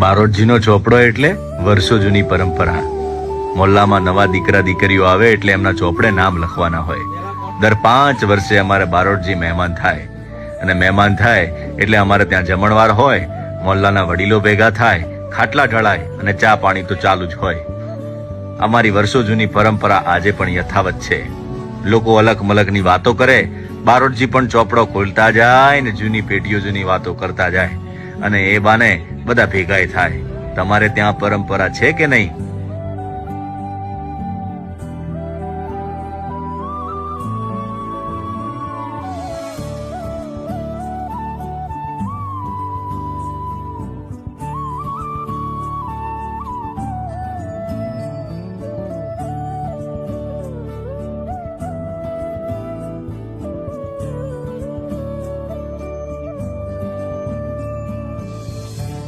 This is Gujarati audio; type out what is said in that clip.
બારોટજીનો ચોપડો એટલે વર્ષો જૂની પરંપરા. મોલ્લામાં નવા દીકરા દીકરીઓ આવે એટલે એમના ચોપડે નામ લખવાના હોય. દર પાંચ વર્ષે અમારે બારોટજી મહેમાન થાય. અને મહેમાન થાય એટલે અમારે ત્યાં જમણવાર હોય, મોલ્લાના વડીલો ભેગા થાય, ખાટલા ઢળાય અને ચા પાણી તો ચાલુ જ હોય. અમારી વર્ષો જૂની પરંપરા આજે પણ યથાવત છે. લોકો અલગ મલકની વાતો કરે, બારોટજી પણ ચોપડો ખોલતા જાય ને જૂની પેઢીઓ જૂની વાતો કરતા જાય. અને એ બાને બધા ભેગાય થાય. તમારે ત્યાં પરંપરા છે કે નહીં?